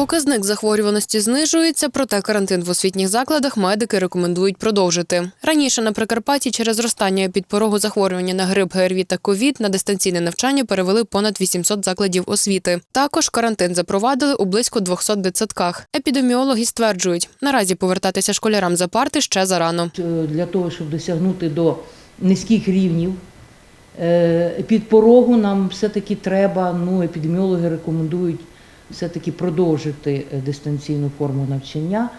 Показник захворюваності знижується, проте карантин в освітніх закладах медики рекомендують продовжити. Раніше на Прикарпатті через зростання підпорогу захворювання на грип, ГРВІ та ковід на дистанційне навчання перевели понад 800 закладів освіти. Також карантин запровадили у близько 200 дитсадках. Епідеміологи стверджують, наразі повертатися школярам за парти ще зарано. Е, для того, щоб досягнути до низьких рівнів е, під порогу, нам все-таки треба, ну, епідеміологи рекомендують все-таки продовжити е, дистанційну форму навчання,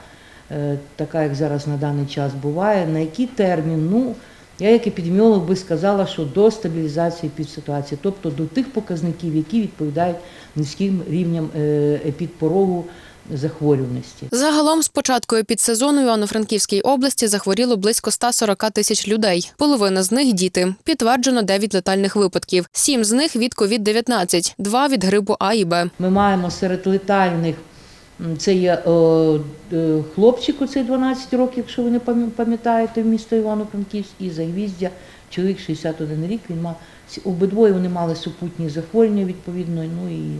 е, така як зараз на даний час буває. На який термін? Ну, я як епідеміолог би сказала, що до стабілізації підситуації, тобто до тих показників, які відповідають низьким рівням епідпорогу підпорогу захворюваності. Загалом з початку епідсезону в Івано-Франківській області захворіло близько 140 тисяч людей. Половина з них діти. Підтверджено 9 летальних випадків. Сім з них від COVID-19, два від грипу А і Б. Ми маємо серед летальних, це є о, е, хлопчик, оцей 12 років, якщо ви не пам'я- пам'ятаєте, місто Івано-Франківськ, і Загвіздя, чоловік 61 рік, він мав, обидвоє вони мали супутні захворювання відповідно, ну і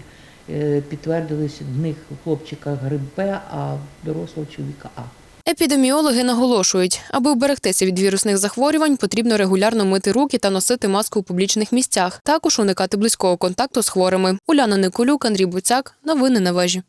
підтвердилися в них у хлопчика грип а дорослого чоловіка А. Епідеміологи наголошують, аби вберегтися від вірусних захворювань, потрібно регулярно мити руки та носити маску у публічних місцях. Також уникати близького контакту з хворими. Уляна Николюк, Андрій Буцяк. Новини на вежі.